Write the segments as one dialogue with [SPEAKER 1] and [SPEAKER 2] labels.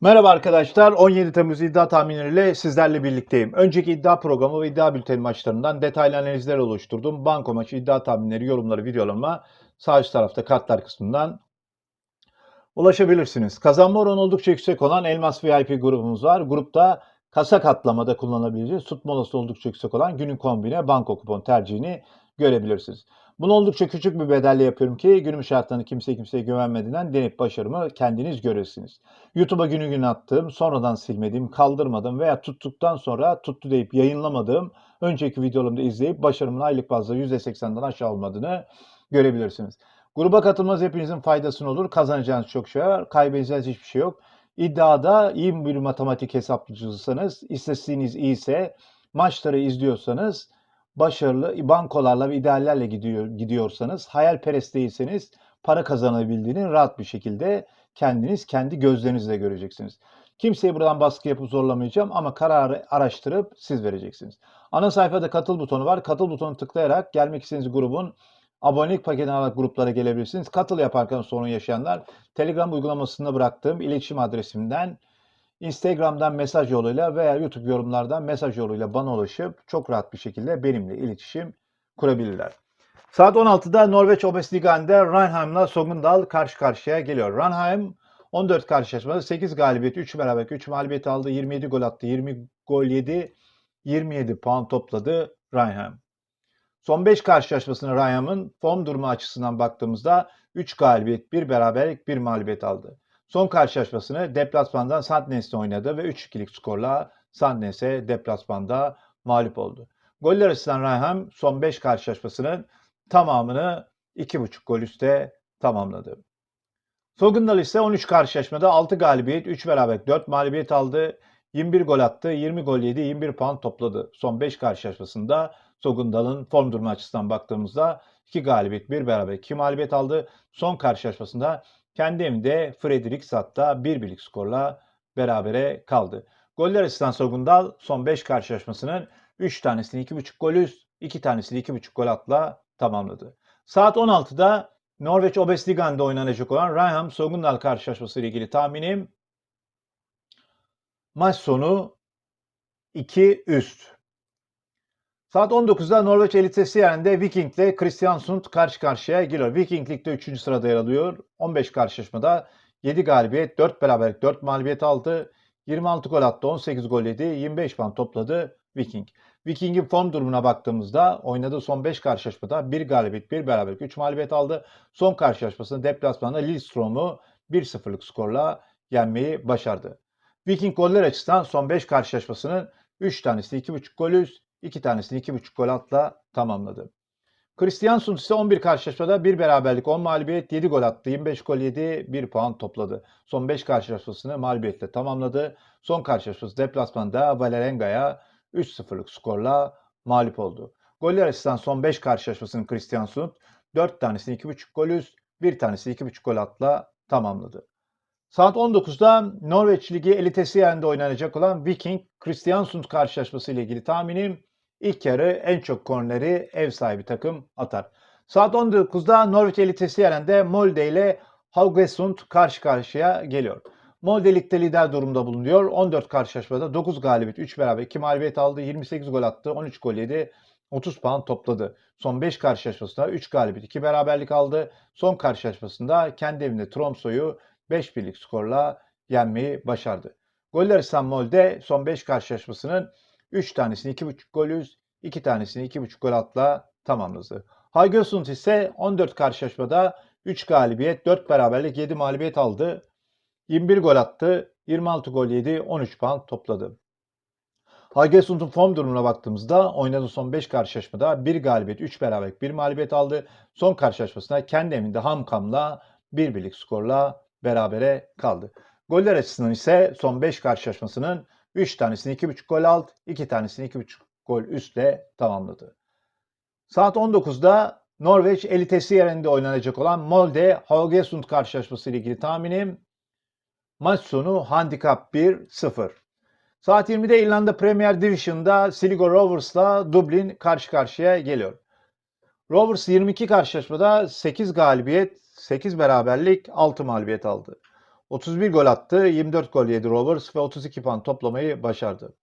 [SPEAKER 1] Merhaba arkadaşlar. 17 Temmuz iddia tahminleriyle sizlerle birlikteyim. Önceki iddia programı ve iddia bülteni maçlarından detaylı analizler oluşturdum. Banko maçı iddia tahminleri, yorumları, videolarıma sağ üst tarafta kartlar kısmından ulaşabilirsiniz. Kazanma oranı oldukça yüksek olan Elmas VIP grubumuz var. Grupta kasa katlamada kullanabileceğiniz, tutma olasılığı oldukça yüksek olan günün kombine banko kupon tercihini görebilirsiniz. Bunu oldukça küçük bir bedelle yapıyorum ki günümüz şartlarında kimseye kimseye güvenmediğinden deneyip başarımı kendiniz görürsünüz. YouTube'a günü gün attığım, sonradan silmediğim, kaldırmadım veya tuttuktan sonra tuttu deyip yayınlamadığım önceki videolarımda izleyip başarımın aylık bazda %80'den aşağı olmadığını görebilirsiniz. Gruba katılmanız hepinizin faydasına olur. Kazanacağınız çok şey var. Kaybedeceğiniz hiçbir şey yok. İddiada iyi bir matematik hesapçısınız, istatistiğiniz iyiyse, maçları izliyorsanız, başarılı bankolarla ve ideallerle gidiyor, gidiyorsanız, hayalperest değilseniz para kazanabildiğini rahat bir şekilde kendiniz kendi gözlerinizle göreceksiniz. Kimseye buradan baskı yapıp zorlamayacağım ama kararı araştırıp siz vereceksiniz. Ana sayfada katıl butonu var. Katıl butonu tıklayarak gelmek istediğiniz grubun abonelik paketini alarak gruplara gelebilirsiniz. Katıl yaparken sorun yaşayanlar Telegram uygulamasında bıraktığım iletişim adresimden Instagram'dan mesaj yoluyla veya YouTube yorumlardan mesaj yoluyla bana ulaşıp çok rahat bir şekilde benimle iletişim kurabilirler. Saat 16'da Norveç Obesliga'nda Ranheim'la Sogndal karşı karşıya geliyor. Ranheim 14 karşılaşmada 8 galibiyet, 3 beraberlik, 3 mağlubiyet aldı. 27 gol attı, 20 gol yedi, 27 puan topladı Ranheim. Son 5 karşılaşmasını Ranheim'ın form durumu açısından baktığımızda 3 galibiyet, 1 beraberlik, 1 mağlubiyet aldı. Son karşılaşmasını deplasmandan Sandnes'le oynadı ve 3-2'lik skorla Sandnes'e deplasmanda mağlup oldu. Goller açısından Ranheim son 5 karşılaşmasının tamamını 2.5 gol üste tamamladı. Sogndal ise 13 karşılaşmada 6 galibiyet, 3 beraberlik, 4 mağlubiyet aldı. 21 gol attı, 20 gol yedi, 21 puan topladı. Son 5 karşılaşmasında Sogndal'ın form durumu açısından baktığımızda 2 galibiyet, 1 beraberlik, 2 mağlubiyet aldı. Son karşılaşmasında kendi evinde Fredrikstad'da 1 birlik skorla berabere kaldı. Goller açısından Sogndal son 5 karşılaşmasının 3 tanesini 2.5 gol üst, 2 tanesini 2.5 gol atla tamamladı. Saat 16'da Norveç Obesliga'nda oynanacak olan Ranheim Sogndal karşılaşması ile ilgili tahminim maç sonu 2 üst. Saat 19'da Norveç Elitesi yerinde Viking ile Kristiansund karşı karşıya geliyor. Viking Lig'de 3. sırada yer alıyor. 15 karşılaşmada 7 galibiyet, 4 beraberlik, 4 mağlubiyet aldı. 26 gol attı, 18 gol yedi, 25 puan topladı Viking. Viking'in form durumuna baktığımızda oynadığı son 5 karşılaşmada 1 galibiyet, 1 beraberlik, 3 mağlubiyet aldı. Son karşılaşmasında deplasmanda Lillestrøm'u 1-0'lık skorla yenmeyi başardı. Viking goller açısından son 5 karşılaşmasının 3 tanesi 2.5 gol üst, 2 tanesini 2.5 gol atla tamamladı. Kristiansund ise 11 karşılaşmada 1 beraberlik, 10 mağlubiyet, 7 gol attı, 25 gol yedi, 1 puan topladı. Son 5 karşılaşmasını mağlubiyetle tamamladı. Son karşılaşması deplasmanda Valerenga'ya 3-0'lık skorla mağlup oldu. Goller açısından son 5 karşılaşmasını Kristiansund 4 tanesini 2.5 gol üst, 1 tanesini 2.5 gol atla tamamladı. Saat 19'da Norveç Ligi elitesi yerinde oynanacak olan Viking Kristiansund karşılaşması ile ilgili tahminim ilk yarı en çok korneri ev sahibi takım atar. Saat 19'da Norveç elitesi yerinde Molde ile Haugesund karşı karşıya geliyor. Molde ligde lider durumda bulunuyor. 14 karşılaşmada 9 galibiyet, 3 beraber 2 mağlubiyet aldı. 28 gol attı, 13 gol yedi. 30 puan topladı. Son 5 karşılaşmasında 3 galibiyet, 2 beraberlik aldı. Son karşılaşmasında kendi evinde Tromso'yu 5 birlik skorla yenmeyi başardı. Goller İstanbul'de son 5 karşılaşmasının 3 tanesini 2.5 gol üst, 2 tanesini 2.5 gol atla tamamladı. Haugesund ise 14 karşılaşmada 3 galibiyet, 4 beraberlik, 7 mağlubiyet aldı. 21 gol attı, 26 gol yedi, 13 puan topladı. Haugesund'un form durumuna baktığımızda oynadığı son 5 karşılaşmada 1 galibiyet, 3 beraberlik, 1 mağlubiyet aldı. Son karşılaşmasında kendi evinde Hamkam'la 1 birlik skorla berabere kaldı. Goller açısından ise son 5 karşılaşmasının 3 tanesini 2.5 gol alt, 2 tanesini 2.5 gol üstle tamamladı. Saat 19'da Norveç elitesi yerinde oynanacak olan Molde Haugesund karşılaşması ile ilgili tahminim maç sonu handikap 1-0. Saat 20'de İrlanda Premier Division'da Sligo Rovers'la Dublin karşı karşıya geliyor. Rovers 22 karşılaşmada 8 galibiyet, 8 beraberlik, 6 mağlubiyet aldı. 31 gol attı, 24 gol yedi Rovers ve 32 puan toplamayı başardı.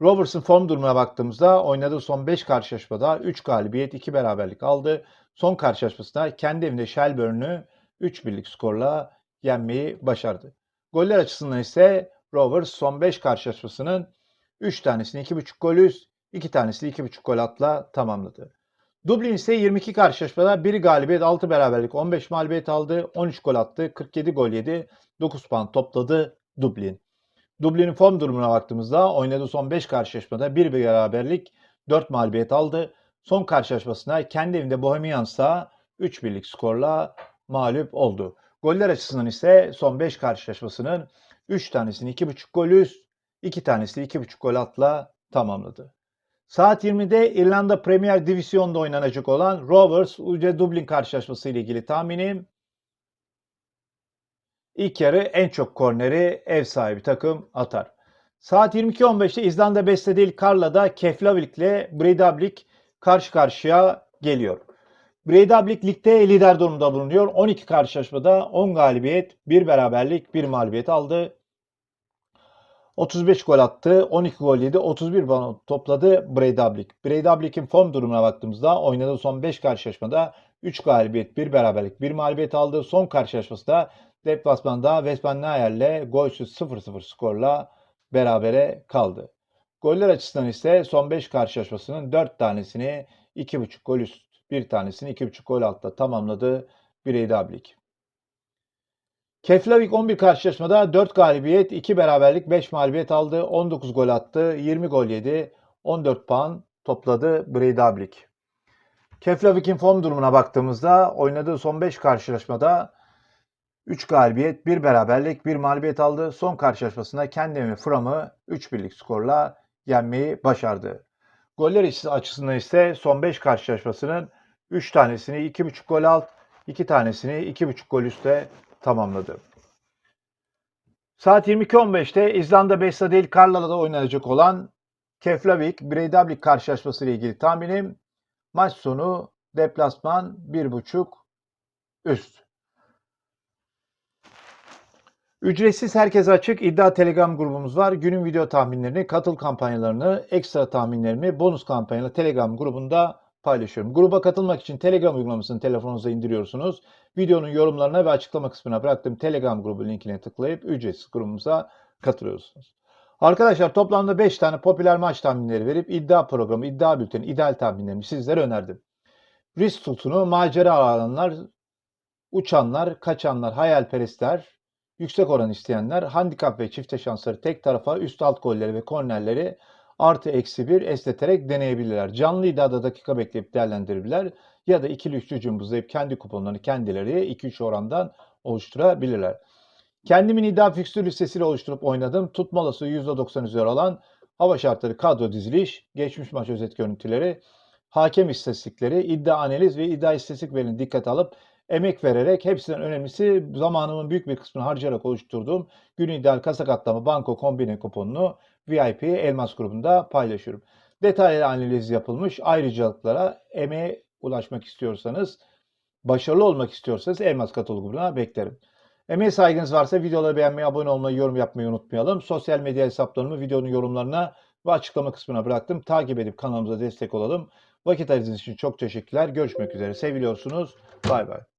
[SPEAKER 1] Rovers'ın form durumuna baktığımızda oynadığı son 5 karşılaşmada 3 galibiyet, 2 beraberlik aldı. Son karşılaşmasında kendi evinde Shelbourne'ü 3 birlik skorla yenmeyi başardı. Goller açısından ise Rovers son 5 karşılaşmasının 3 tanesini 2.5 gol üst, 2 tanesini 2.5 gol atla tamamladı. Dublin ise 22 karşılaşmada 1 galibiyet, 6 beraberlik, 15 mağlubiyet aldı, 13 gol attı, 47 gol yedi, 9 puan topladı Dublin. Dublin'in form durumuna baktığımızda oynadığı son 5 karşılaşmada 1 beraberlik, 4 mağlubiyet aldı. Son karşılaşmasında kendi evinde Bohemians'a 3 birlik skorla mağlup oldu. Goller açısından ise son 5 karşılaşmasının 3 tanesini 2.5 gol üst, 2 tanesini 2.5 gol atla tamamladı. Saat 20'de İrlanda Premier Divizyon'da oynanacak olan Rovers UC Dublin karşılaşması ile ilgili tahminim İlk yarı en çok korneri ev sahibi takım atar. Saat 22.15'te İzlanda Beste değil Karla'da Keflavik ile Breidablik karşı karşıya geliyor. Breidablik ligde lider durumda bulunuyor. 12 karşılaşmada 10 galibiyet, 1 beraberlik, 1 mağlubiyet aldı. 35 gol attı, 12 gol yedi, 31 puan topladı Breidablik. Breidablik'in form durumuna baktığımızda oynadığı son 5 karşılaşmada 3 galibiyet, 1 beraberlik, 1 mağlubiyet aldı. Son karşılaşmasında deplasmanda Westman ile golsüz 0-0 skorla berabere kaldı. Goller açısından ise son 5 karşılaşmasının 4 tanesini 2.5 gol üst, 1 tanesini 2.5 gol altta tamamladı Breidablik. Keflavik 11 karşılaşmada 4 galibiyet, 2 beraberlik, 5 mağlubiyet aldı. 19 gol attı, 20 gol yedi, 14 puan topladı Breidablik. Keflavik'in form durumuna baktığımızda oynadığı son 5 karşılaşmada 3 galibiyet, 1 beraberlik, 1 mağlubiyet aldı. Son karşılaşmasında kendi evi Fram'ı 3 birlik skorla yenmeyi başardı. Goller açısından ise son 5 karşılaşmasının 3 tanesini 2.5 gol alt, 2 tanesini 2.5 gol üstte tamamladı. Saat 22.15'te İzlanda Besta değil Karlala'da oynanacak olan Keflavik Breidablik karşılaşması ile ilgili tahminim maç sonu deplasman 1.5 üst. Ücretsiz herkese açık iddia telegram grubumuz var. Günün video tahminlerini, katıl kampanyalarını, ekstra tahminlerimi bonus kampanyalı telegram grubunda paylaşıyorum. Gruba katılmak için telegram uygulamasını telefonunuza indiriyorsunuz. Videonun yorumlarına ve açıklama kısmına bıraktığım telegram grubu linkine tıklayıp ücretsiz grubumuza katılıyorsunuz. Arkadaşlar toplamda 5 tane popüler maç tahminleri verip iddia programı, iddia bülteni, ideal tahminlerimi sizlere önerdim. Risk tutunu, macera alanlar, uçanlar, kaçanlar, hayalperestler, yüksek oran isteyenler, handikap ve çifte şansları tek tarafa, üst alt golleri ve kornerleri artı eksi bir esneterek deneyebilirler. Canlı iddiada dakika bekleyip değerlendirebilirler ya da ikili üçlü cımbızlayıp kendi kuponlarını kendileri 2-3 orandan oluşturabilirler. Kendimin iddia fikstür listesiyle oluşturup oynadım. Tutmalısı %90 üzeri alan hava şartları kadro diziliş, geçmiş maç özet görüntüleri, hakem istatistikleri, iddia analiz ve iddia istatistik verini dikkate alıp emek vererek hepsinden önemlisi zamanımın büyük bir kısmını harcayarak oluşturduğum gün ideal kasa katlama banko kombine kuponunu VIP Elmas grubunda paylaşıyorum. Detaylı analiz yapılmış ayrıcalıklara emeğe ulaşmak istiyorsanız, başarılı olmak istiyorsanız Elmas katıl grubuna beklerim. Emeğe saygınız varsa videoları beğenmeyi, abone olmayı, yorum yapmayı unutmayalım. Sosyal medya hesaplarımı videonun yorumlarına ve açıklama kısmına bıraktım. Takip edip kanalımıza destek olalım. Vakit ayırdığınız için çok teşekkürler. Görüşmek üzere. Seviliyorsunuz. Bay bay.